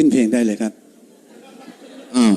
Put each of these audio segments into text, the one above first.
ขึ้นเพลงได้เลยครับอ้าว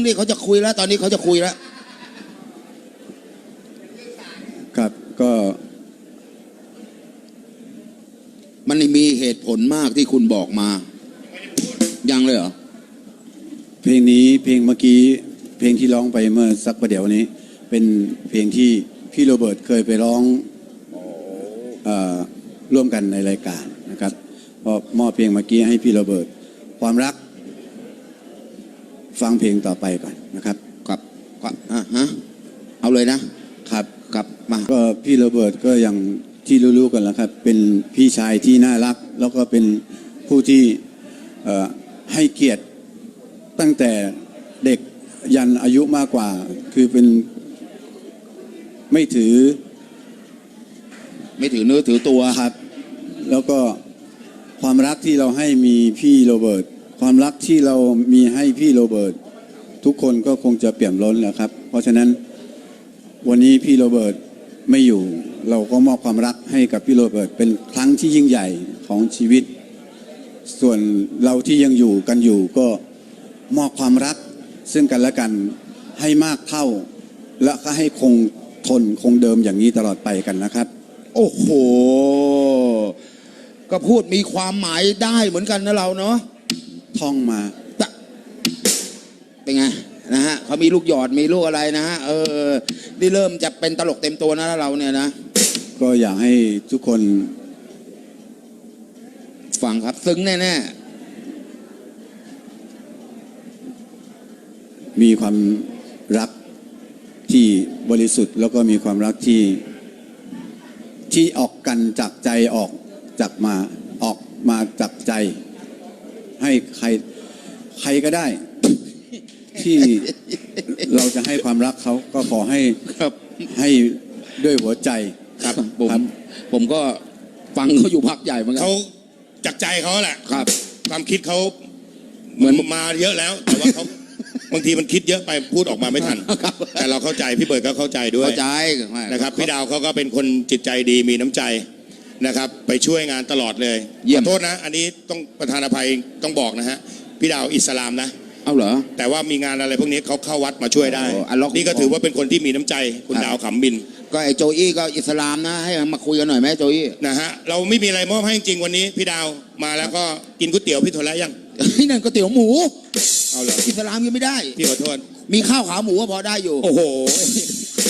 งนี่เขาจะคุยแล้ว ตอนนี้เขาจะคุยแล้ว ครับก็ มันมีเหตุผลมากที่คุณบอกมา ยังเลยเหรอ เพลงนี้เพลงเมื่อกี้ เพลงที่ร้องไปเมื่อสักประเดี๋ยวนี้ เป็นเพลงที่พี่โรเบิร์ตเคยไปร้องเอ่อร่วมกันในรายการนะครับพอมอบเพลงเมื่อกี้ให้พี่โรเบิร์ตความรัก ฟังเพลงต่อไปก่อนนะครับครับครับอะฮะเอาเลยนะครับครับมาก็พี่โรเบิร์ตก็อย่างที่รู้ๆกันแล้วครับ เป็นพี่ชายที่น่ารัก แล้วก็เป็นผู้ที่เอ่อให้เกียรติตั้งแต่เด็กยันอายุมากกว่า คือเป็นไม่ถือ ไม่ถือเนื้อถือตัวครับ แล้วก็ความรักที่เราให้มีพี่โรเบิร์ต ความรักที่เรามีให้พี่โรเบิร์ตทุกคนก็คงจะเปี่ยมล้นแหละครับ เพราะฉะนั้นวันนี้พี่โรเบิร์ตไม่อยู่ เราก็มอบความรักให้กับพี่โรเบิร์ตเป็นครั้งที่ยิ่งใหญ่ของชีวิต ส่วนเราที่ยังอยู่กันอยู่ก็มอบความรัก ซึ่งกันและกันให้มากเท่า และก็ให้คงทนคงเดิมอย่างนี้ตลอดไปกันนะครับ โอ้โห ก็พูดมีความหมายได้เหมือนกันนะเราเนาะ ท่องมาตะเป็นไงนะฮะเขามีลูกหยอดมีลูกอะไรนะฮะเออนี่เริ่มจะเป็นตลกเต็มตัวนะเราเนี่ยนะก็อยากให้ทุกคนฟังครับ ซึ้งแน่ๆ มีความรักที่บริสุทธิ์ แล้วก็มีความรักที่ที่ออกกันจากใจออกจากมาออกมาจากใจ ให้ใครใครก็ได้ ที่เราจะให้ความรักเขาก็ขอให้ๆครับให้ด้วยหัวใจครับผมครับผมก็ฟังเขาอยู่พักใหญ่เหมือนกัเขาจากใจเขาแหละครับ ความคิดเขาเหมือนมาเยอะแล้ว แต่ว่าเขาบางทีมันคิดเยอะไปพูดออกมาไม่ทันครับแต่เราเข้าใจพี่เบิร์ดก็เข้าใจด้วยเข้าใจนะครับพี่ดาวเขาก็เป็นคนจิตใจดีมีน้ำใจ นะครับ ไปช่วยงานตลอดเลยเยี่ยขมอโทษนะ อันนี้ต้องประธานอภัยต้องบอกนะฮะพี่ดาวอิสลามนะ เอาเหรอ แต่ว่ามีงานอะไรพวกนี้เขาเข้าวัดมาช่วยได้ โอ้อัลลอฮ์ นี่ก็ถือว่าเป็นคนที่มีน้ำใจคุณครับดาวขำบิน ก็ไอ้โจอี้ก็อิสลามนะ ให้มาคุยกันหน่อยไหมโจอี้ นะฮะเราไม่มีอะไรมอบให้จริงๆวันนี้ พี่ดาวมาแล้วก็กินก๋วยเตี๋ยวพี่โทรแล้วยังเฮ้ยนั่นก๋วยเตี๋ยวหมู เอาเลยอิสลามกินไม่ได้ พี่ขอโทษ มีข้าวขาหมูก็พอได้อยู่ โอ้โห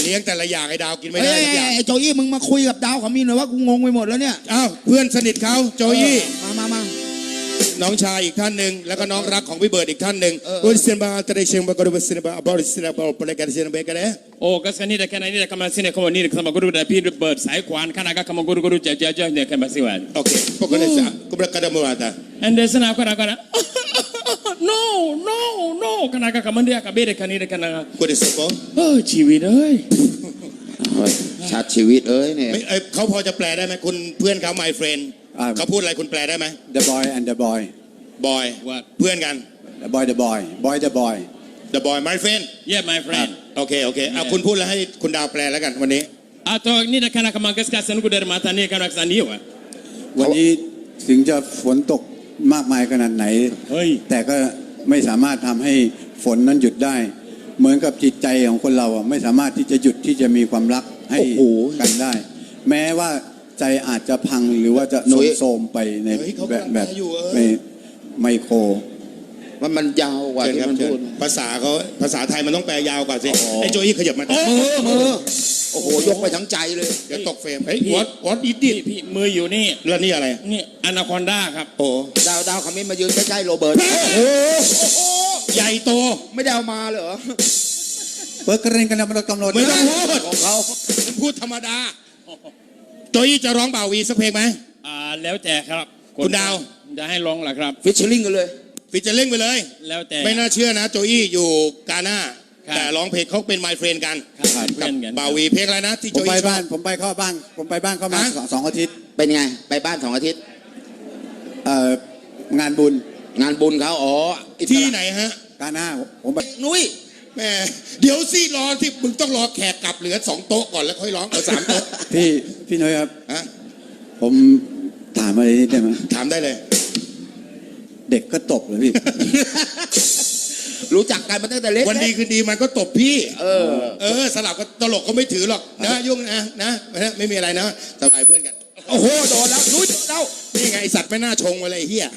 เลี้ยงแต่ละอย่างไอ้ดาวกินไม่ได้เอ้ยทุกอย่างไอ้โจอี้มึงมาคุยกับดาวขามินหน่อยว่ากูงงไปหมดแล้วเนี่ยอ้าวเพื่อนสนิทเขาโจยี่เออมามามาน้องชายอีกท่านหนึ่งแล้วก็น้องรักของพี่เบิร์ดอีกท่านหนึ่งเออบริษัทบาร์ตระเชงบากรุบสินบาบริษัทบาร์ปรากฏสินบากันเน Oh, kas ni da kana ni da kama sine ko ni da kama guru da pi bird sai kwan kana ga kama guru guru ja ja ja ne kama siwan. โอเคพวกคนนี้กุบรักกันดมวาตา And then sana ko na kana. No no no ขนาดกับมันเดียกับเบเดกันนี่เดกันนะกูได้สปอเออชีวิตเอ้ยชัดชีวิตเอ้ยเนี่ยเขาพอจะแปลได้ไหมคุณเพื่อนเขา my friend เขาพูดอะไรคุณแปลได้ไหม the boy and the boy boy what เพื่อนกัน the boy the boy boy the boy the boy my friend yeah my friend โอเคโอเคเอาคุณพูดแล้วให้คุณดาวแปลแล้วกันวันนี้อาตอนนี้นะคณะกรรมการสกัดสนุกเดินมาตอนนี้กำลังสันนิวะวันนี้ถึงจะฝนตก มากมายขนาดไหน เฮ้ย แต่ก็ไม่สามารถทำให้ฝนนั้นหยุดได้ เหมือนกับจิตใจของคนเราอะไม่สามารถที่จะหยุดที่จะมีความรักให้โอ้โหกันได้ แม้ว่าใจอาจจะพังหรือว่าจะหนุ่ยโทรมๆไปในเฮ้ยเขาแบบกำลังแบบแปลอยู่เออ ในไมโคร มันมันยาวกว่าเชิญที่ครับมันเชิพูญดภาษาเขาภาษาไทยมันต้องแปลยาวกว่าสิอ๋อไอ้โจยี่ขยับมามือมือโอ้โหยกไปทั้งใจเลย เดี๋ยวตกเฟรมเฮ้ยพี่ what what is พี่ this พี่มืออยู่นี่แล้วนี่อะไร นี่อนาคอนดาครับ โอ้ดาวดาวขามินมายืนใกล้ๆโรเบิร์ตโอ้โหใหญ่โตไม่ได้เอามาเลยเหรอเปิดกระเรนกันนะมันกำหนดไม่ต้องพูดของเขาผมพูดธรรมดา โจยี่จะร้องบ่าวีสักเพลงไหม อ่าแล้วแต่ครับคุณดาว จะให้ร้องเหรอครับ ฟิชเชอร์ลิงกันเลย ฟิชเชอร์ลิงไปเลย แล้วแต่ ไม่น่าเชื่อนะ โจยี่อยู่กาหน้า ครับแต่ร้องเพลงเขาเป็น my friend กันครับเพื่อนกันบ่าวีเพลงอะไรนะที่ผโจมไปยี่ชอบ้านบผมไปเข้าบ้าน ผมไปบ้านเข้ามาฮะ สองสองอาทิตย์เป็นไง ไปบ้านสองอาทิตย์ เอ่องานบุญงานบุญเขาอ๋ออิสระที่ไหนฮะ กาหน้าผมไป นุ้ยแหม่เดี๋ยวสิรอที่มึงต้องรอแขกกลับเหลือสองโต๊ะก่อนแล้วค่อยร้องเอาสามโต๊ะพี่พี่น้อยครับ ฮะผมถามอะไรนิดได้ไหมถามได้เลย เด็กก็ตบเลยพี่ รู้จักกันมาตั้งแต่เล็กวันดีคืนดีมันก็ตบพี่ เออ เออ สลับก็ตลกก็ไม่ถือหรอกนะยุ่งนะนะนะไม่มีอะไรนะสบายเพื่อนกัน โอ้โหโดนแล้วนุ้ยโดนแล้วนี่ไงไอสัตว์ไม่น่าชงมาเลยไอ้เฮีย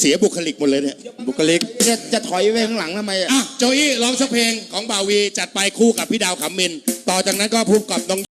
เสียบุคลิกหมดเลยเนี่ยบุคลิกจะจะถอยไปข้างหลังทำไมอะอะโจอี้ร้องสักเพลงของบ่าวีจัดไปคู่กับพี่ดาวขำมิน ต่อจากนั้นก็พูดกับน้อง